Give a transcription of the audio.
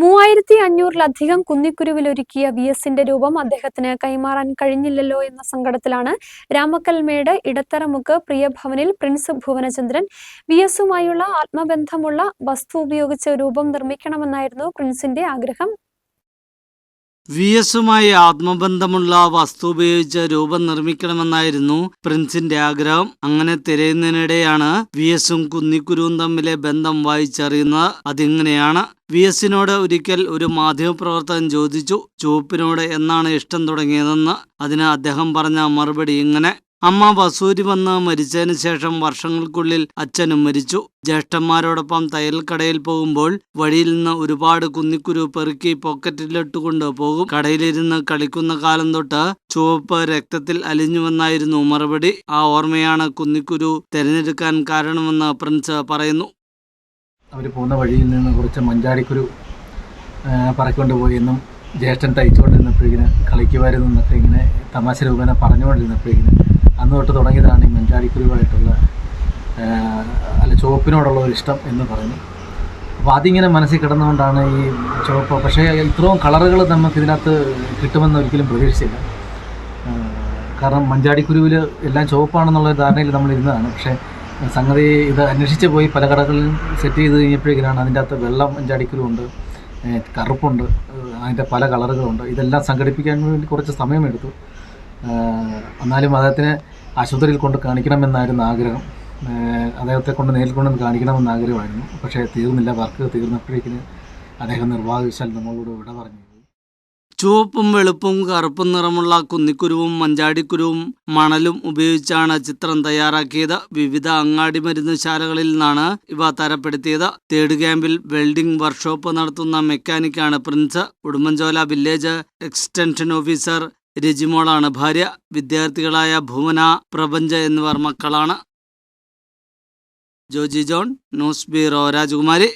മൂവായിരത്തി അഞ്ഞൂറിലധികം കുന്നിക്കുരുവിൽ ഒരുക്കിയ വി എസിന്റെ രൂപം അദ്ദേഹത്തിന് കൈമാറാൻ കഴിഞ്ഞില്ലല്ലോ എന്ന സങ്കടത്തിലാണ് രാമക്കൽമേട് ഇടത്തറമുക്ക് പ്രിയഭവനിൽ പ്രിൻസ് ഭുവനചന്ദ്രൻ വി എസുമായുള്ള ആത്മബന്ധമുള്ള വസ്തു ഉപയോഗിച്ച് രൂപം നിർമ്മിക്കണമെന്നായിരുന്നു പ്രിൻസിന്റെ ആഗ്രഹം. വി എസുമായി ആത്മബന്ധമുള്ള വസ്തു ഉപയോഗിച്ച് രൂപം നിർമ്മിക്കണമെന്നായിരുന്നു പ്രിൻസിന്റെ ആഗ്രഹം. അങ്ങനെ തിരയുന്നതിനിടെയാണ് വി എസും കുന്നിക്കുരുവും തമ്മിലെ ബന്ധം വായിച്ചറിയുന്നത്. അതിങ്ങനെയാണ് വി എസിനോട് ഒരിക്കൽ ഒരു മാധ്യമപ്രവർത്തകൻ ചോദിച്ചു ചുവപ്പിനോട് എന്നാണ് ഇഷ്ടം തുടങ്ങിയതെന്ന്? അതിന് അദ്ദേഹം പറഞ്ഞ മറുപടി ഇങ്ങനെ അമ്മ വസൂരി വന്ന് മരിച്ചതിന് ശേഷം വർഷങ്ങൾക്കുള്ളിൽ അച്ഛനും മരിച്ചു. ജ്യേഷ്ഠന്മാരോടൊപ്പം തയ്യൽക്കടയിൽ പോകുമ്പോൾ വഴിയിൽ നിന്ന് ഒരുപാട് കുന്നിക്കുരു പെറുക്കി പോക്കറ്റിലിട്ടുകൊണ്ട് പോകും. കടയിലിരുന്ന് കളിക്കുന്ന കാലം തൊട്ട് ചുവപ്പ് രക്തത്തിൽ അലിഞ്ഞുവെന്നായിരുന്നു മറുപടി. ആ ഓർമ്മയാണ് കുന്നിക്കുരു തിരഞ്ഞെടുക്കാൻ കാരണമെന്ന് പ്രിൻസ് പറയുന്നു. അവർ പോകുന്ന വഴിയിൽ നിന്ന് കുറച്ച് മഞ്ചാടിക്കുരു ആ, പറക്കൊണ്ട് പോയി എന്നും ജ്യേഷ്ഠൻ തയ്ച്ചുകൊണ്ടിരുന്നപ്പോഴിങ്ങനെ കളിക്കുമായിരുന്നു എന്നൊക്കെ ഇങ്ങനെ തമാശ രൂപേണ പറഞ്ഞുകൊണ്ടിരുന്നപ്പോഴിങ്ങനെ അന്ന് തൊട്ട് തുടങ്ങിയതാണ് ഈ മഞ്ചാടിക്കുരുവായിട്ടുള്ള ആ, അല്ല ചുവപ്പിനോടുള്ള ഒരു ഇഷ്ടം എന്ന് പറഞ്ഞു അപ്പോൾ അതിങ്ങനെ മനസ്സിൽ കിടന്നുകൊണ്ടാണ് ഈ ചുവപ്പ്. പക്ഷേ ഇത്രയും കളറുകൾ നമുക്ക് ഇതിനകത്ത് കിട്ടുമെന്ന് ഒരിക്കലും പ്രതീക്ഷിച്ചില്ല. കാരണം മഞ്ചാടിക്കുരുവിൽ എല്ലാം ചുവപ്പാണെന്നുള്ള ധാരണയിൽ നമ്മൾ ഇരുന്നതാണ്. പക്ഷേ സംഗതി ഇത് അന്വേഷിച്ച് പോയി പല കടകളിലും സെറ്റ് ചെയ്ത് കഴിഞ്ഞപ്പോഴേക്കാണ് അതിന്റെ അകത്ത് വെള്ളം മഞ്ചാടിക്കുരുവുണ്ട് കറുപ്പുണ്ട് അതിന്റെ പല കളറുകളുണ്ട്. ഇതെല്ലാം സംഘടിപ്പിക്കാൻ വേണ്ടി കുറച്ച് സമയമെടുത്തു. എന്നാലും അദ്ദേഹത്തിന് ആശുപത്രിയിൽ കൊണ്ട് കാണിക്കണമെന്നായിരുന്നു ആഗ്രഹം. അദ്ദേഹത്തെ കൊണ്ട് നേരിൽ കൊണ്ടൊന്ന് കാണിക്കണമെന്ന് ആഗ്രഹമായിരുന്നു. പക്ഷേ തീർന്നില്ല. വർക്ക് തീർന്നപ്പോഴേക്കിന് അദ്ദേഹം നിർവാഹിച്ചാൽ നമ്മളോട് വിട പറഞ്ഞു. ചുവപ്പും വെളുപ്പും കറുപ്പും നിറമുള്ള കുന്നിക്കുരുവും മഞ്ചാടിക്കുരുവും മണലും ഉപയോഗിച്ചാണ് ചിത്രം തയ്യാറാക്കിയത്. വിവിധ അങ്ങാടി മരുന്നുശാലകളിൽ നിന്നാണ് ഇവ തരപ്പെടുത്തിയത്. തേർഡ് ക്യാമ്പിൽ വെൽഡിംഗ് വർക്ക്ഷോപ്പ് നടത്തുന്ന മെക്കാനിക്കാണ് Prince. Udumbanchola village extension officer രജിമോളാണ്. ഭാര്യ വിദ്യാർത്ഥികളായ ഭുവന പ്രപഞ്ച എന്നിവർ മക്കളാണ്. ജോജി ജോൺ ന്യൂസ് ബ്യൂറോ രാജകുമാരി.